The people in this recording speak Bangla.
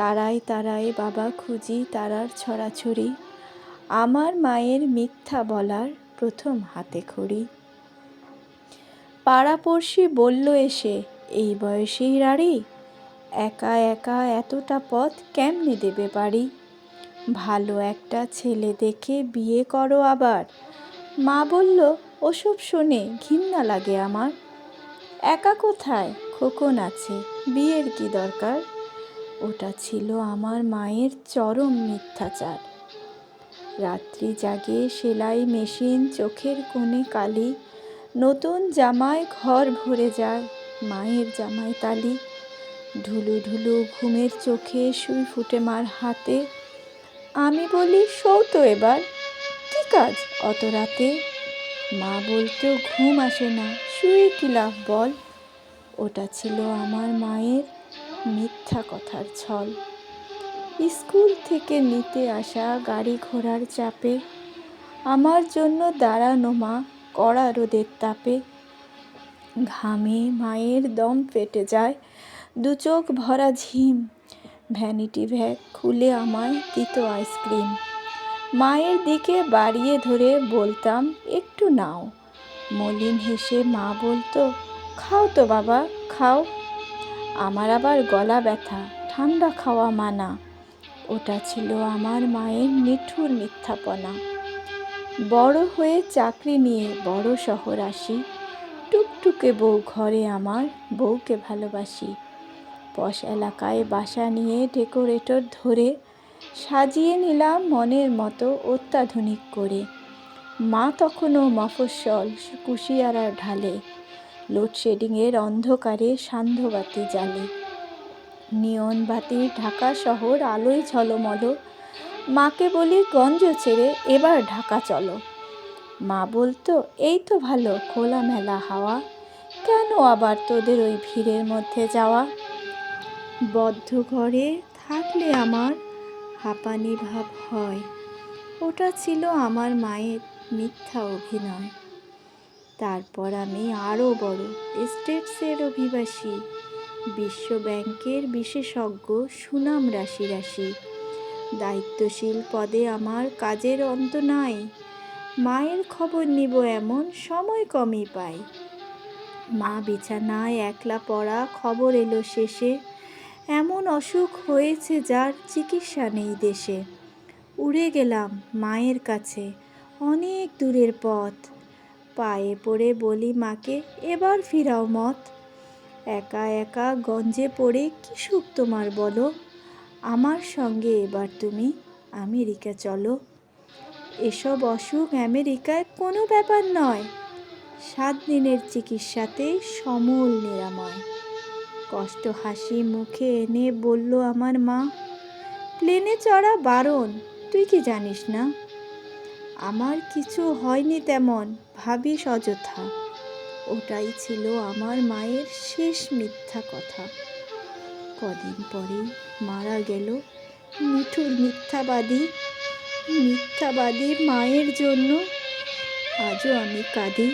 তারায় তারায় বাবা খুঁজি তারার ছড়াছড়ি। আমার মায়ের মিথ্যা বলার প্রথম হাতে খড়ি। পাড়াপড়শি বলল এসে, এই বয়সেই রাড়ি একা একা এতটা পথ কেমনে দেবে পারি ভালো একটা ছেলে দেখে বিয়ে করো আবার মা বলল, ওসব শুনে ঘিন্না লাগে আমার। একা কোথায়? খোকন আছে, বিয়ের কি দরকার? ওটা ছিল আমার মায়ের চরম মিথ্যাচার। রাত্রি জাগে সেলাই মেশিন, চোখের কোণে কালি, নতুন জামায় ঘর ভরে যায়, মায়ের জামায় তালি। ঢুলু ঢুলু ঘুমের চোখে শুই ফুটে মার হাতে। আমি বলি শৌ তো এবার, কী কাজ অত রাতে? মা বলতো, ঘুম আসে না, শুয়ে কি লাভ বল? ওটা ছিল আমার মায়ের মিথ্যা কথার ছল। স্কুল থেকে নিতে আসা গাড়ি ঘোড়ার চাপে, আমার জন্য দাঁড়ানো মা কড়া রোদের তাপে। ঘামে মায়ের দম ফেটে যায়, দু চোখ ভরা ঝিম। ভ্যানিটি ভ্যাগ খুলে আমায় দিত আইসক্রিম। মায়ের দিকে বাড়িয়ে ধরে বলতাম, একটু নাও। মলিন হেসে মা বলতো, খাও তো বাবা, খাও। আমার আবার গলা ব্যথা, ঠান্ডা খাওয়া মানা। ওটা ছিল আমার মায়ের নিঠুর মিথ্যাপনা। বড় হয়ে চাকরি নিয়ে বড় শহর আসি, টুকটুকে বউ ঘরে আমার বউকে ভালোবাসি। পশ এলাকায় বাসা নিয়ে ডেকোরেটর ধরে সাজিয়ে নিলাম মনের মতো অত্যাধুনিক করে। মা তখনও মফস্বল কুশিয়ারা ঢালে। লোডশেডিংয়ের অন্ধকারে সান্ধ্যবাতি জ্বালে। নিয়ন বাতির ঢাকা শহর, আলোয় ঝলমল। মাকে বলি, গঞ্জ ছেড়ে এবার ঢাকা চলো। মা বলতো, এই তো ভালো, খোলামেলা হাওয়া। কেন আবার তোদের ওই ভিড়ের মধ্যে যাওয়া? বদ্ধ ঘরে থাকলে আমার হাঁপানি ভাব হয়। ওটা ছিল আমার মায়ের মিথ্যা অভিনয়। তারপর আমি আরও বড় স্টেটসের অভিবাসী বিশ্ব ব্যাংকের বিশেষজ্ঞ সুনাম রাশি রাশি। দায়িত্বশীল পদে আমার কাজের অন্ত নাই। মায়ের খবর নিব এমন সময় কমই পাই। মা বিছানায় একলা পড়া খবর এলো শেষে। এমন অসুখ হয়েছে যার চিকিৎসা নেই দেশে। উড়ে গেলাম মায়ের কাছে, অনেক দূরের পথ। পায়ে পড়ে বলি, মাকে, এবার ফিরাও মত একা একা গঞ্জে পড়ে, কি সুখ তোমার বলো? আমার সঙ্গে এবার তুমি আমেরিকা চলো। এসব অসুখ আমেরিকায় কোনো ব্যাপার নয়। সাত দিনের চিকিৎসাতেই সমূল নিরাময়। কষ্ট হাসি মুখে এনে বলল আমার মা, প্লেনে চড়া বারণ, তুই কি জানিস না? আমার কিছু হয়নি তেমন ভাবিস অযথা ওটাই ছিল আমার মায়ের শেষ মিথ্যা কথা। কদিন পরে মারা গেল মিঠুর মিথ্যাবাদী মিথ্যাবাদী মায়ের জন্য। আজও আমি কাঁদি।